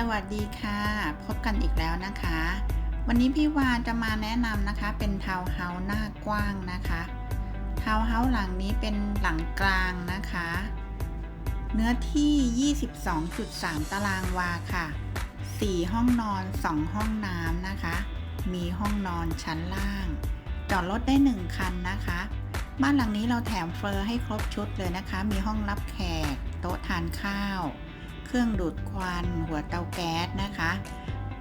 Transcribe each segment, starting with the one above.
สวัสดีค่ะ พบกันอีกแล้วนะคะ วันนี้พี่วานจะมาแนะนำนะคะ เป็นทาวน์เฮาส์หน้ากว้างนะคะทาวน์เฮาส์หลังนี้เป็นหลังกลางนะคะ เนื้อที่ 22.3 ตารางวาค่ะ 4 ห้องนอน 2 ห้องน้ำนะคะ มีห้องนอนชั้นล่าง จอดรถได้ 1 คันนะคะ บ้านหลังนี้เราแถมเฟอร์ให้ครบชุดเลยนะคะ มีห้องรับแขก โต๊ะทานข้าว เครื่องดูดควันหัวเตาแก๊สนะคะ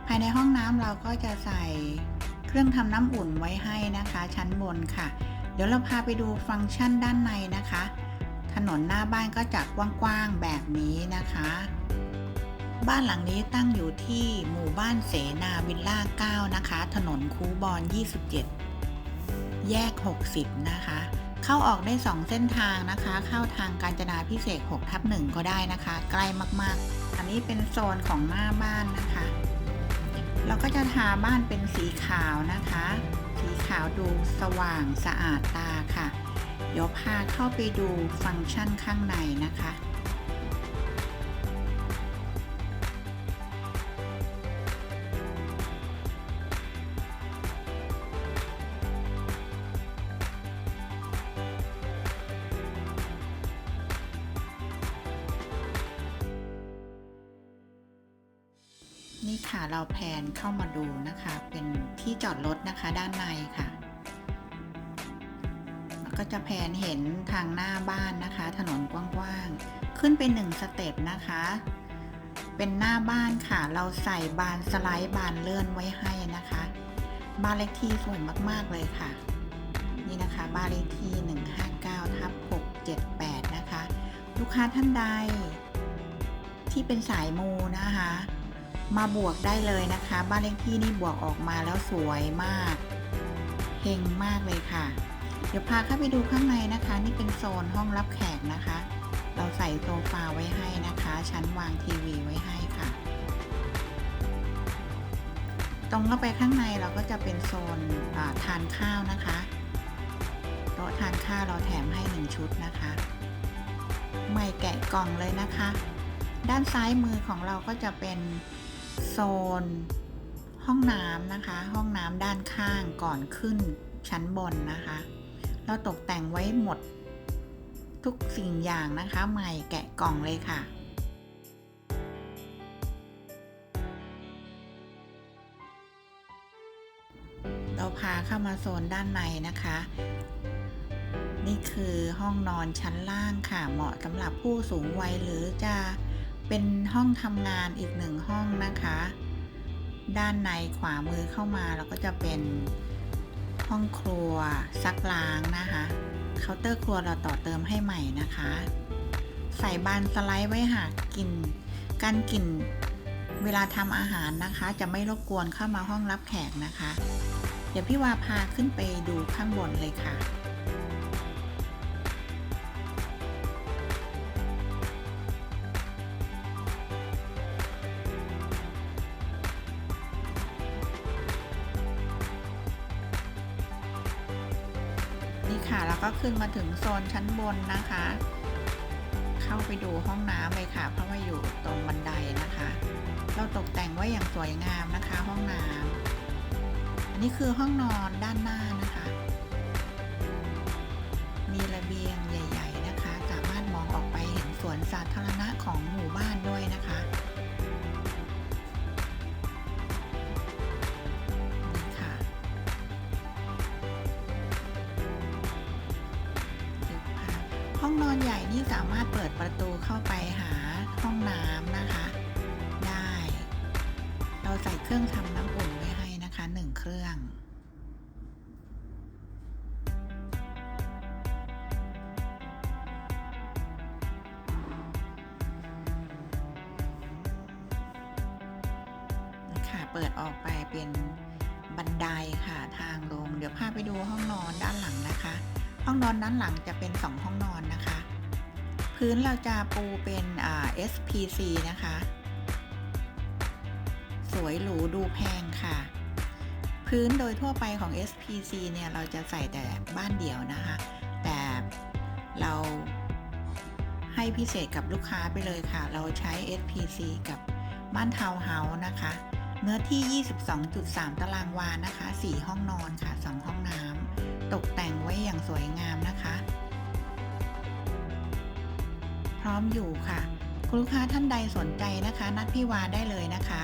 ภายในห้องน้ำเราก็จะใส่เครื่องทำน้ำอุ่นไว้ให้นะคะ ชั้นบนค่ะ เดี๋ยวเราพาไปดูฟังก์ชันด้านในนะคะ ถนนหน้าบ้านก็จะกว้างๆแบบนี้นะคะ บ้านหลังนี้ตั้งอยู่ที่หมู่บ้านเสนาวิลล่า 9 นะคะ ถนนคูบอน 27 แยก 60 นะคะ เข้าออกได้ 2 เส้นทางนะคะ เข้าทางกาญจนาพิเศษ6ทับ1ก็ได้นะคะ ใกล้มากๆ อันนี้เป็นโซนของหน้าบ้านนะคะ เราก็จะทาบ้านเป็นสีขาวนะคะ สีขาวดูสว่างสะอาดตาค่ะ เดี๋ยวพาเข้าไปดูฟังก์ชันข้างในนะคะ นี่ค่ะเราแพนเข้ามาดูนะคะ เป็นที่จอดรถนะคะด้านในค่ะแล้วก็จะแพนเห็นทางหน้าบ้านนะคะ ถนนกว้างๆ ขึ้นไปหนึ่งสเต็ปนะคะ เป็นหน้าบ้านค่ะ เราใส่บานสไลด์บานเลื่อนไว้ให้นะคะ บ้านเลขที่สวยมากๆเลยค่ะ นี่นะคะบ้านเลขที่ 159ทับ678 นะคะ ลูกค้าท่านใดที่เป็นสายมูนะคะ มาบวกได้เลยนะคะ บ้านเลขที่นี่บวกออกมาแล้วสวยมากเฮงมากเลยค่ะ เดี๋ยวพาเข้าไปดูข้างในนะคะ นี่เป็นโซนห้องรับแขกนะคะ เราใส่โซฟาไว้ให้นะคะ ชั้นวางทีวีไว้ให้ค่ะ ตรงเข้าไปข้างในเราก็จะเป็นโซนทานข้าวนะคะโต๊ะทานข้าวเราแถมให้หนึ่งชุดนะคะไม่แกะกล่องเลยนะคะ ด้านซ้ายมือของเราก็จะเป็น โซน ห้องน้ำนะคะ ห้องน้ำด้านข้างก่อนขึ้นชั้นบนนะคะ เราตกแต่งไว้หมดทุกสิ่งอย่างนะคะ ใหม่แกะกล่องเลยค่ะเราพาเข้ามาโซนด้านในนะคะ นี่คือห้องนอนชั้นล่างค่ะ เหมาะสำหรับผู้สูงวัยหรือจะ เป็นห้องทำงานอีกหนึ่งห้องนะคะ ด้านในขวามือเข้ามาเราก็จะเป็นห้องครัวซักล้างนะคะเคาน์เตอร์ครัวเราต่อเติมให้ใหม่นะคะ ใส่บานสไลด์ไว้หากกลิ่นการกลิ่นเวลาทำอาหารนะคะ จะไม่รบกวนเข้ามาห้องรับแขกนะคะ เดี๋ยวพี่วาพาขึ้นไปดูข้างบนเลยค่ะ ค่ะ แล้วก็ขึ้นมาถึงโซนชั้นบนนะคะ เข้าไปดูห้องน้ำเลยค่ะ เพราะว่าอยู่ตรงบันไดนะคะ เราตกแต่งไว้อย่างสวยงามนะคะ ห้องน้ำอันนี้คือห้องนอนด้านหน้านะคะ ห้องนอนใหญ่นี่สามารถเปิดประตูเข้าไปหาห้องน้ำนะคะ ได้ เราใส่เครื่องทำน้ำอุ่นไว้ให้นะคะหนึ่งเครื่องค่ะเปิดออกไปเป็นบันไดค่ะทางลง เดี๋ยวพาไปดูห้องนอนด้านหลังนะคะ ห้องนอนด้านหลังจะเป็น 2 ห้องนอนนะคะ พื้นเราจะปูเป็น SPC นะคะ สวยหรูดูแพงค่ะ พื้นโดยทั่วไปของ SPC เนี่ยเราจะใส่แต่บ้านเดี่ยวนะคะ แต่เราให้พิเศษกับลูกค้าไปเลยค่ะ เราใช้ SPC กับบ้านทาวน์เฮาส์นะคะ เนื้อที่ 22.3 ตารางวานะคะ 4 ห้องนอนค่ะ 2 ห้องน้ำตกแต่งไว้อย่างสวยงามนะคะ พร้อมอยู่ค่ะ คุณลูกค้าท่านใดสนใจนะคะ นัดพี่วาได้เลยนะคะ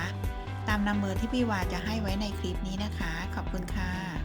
ตามนัมเบอร์ที่พี่วาจะให้ไว้ในคลิปนี้นะคะ ขอบคุณค่ะ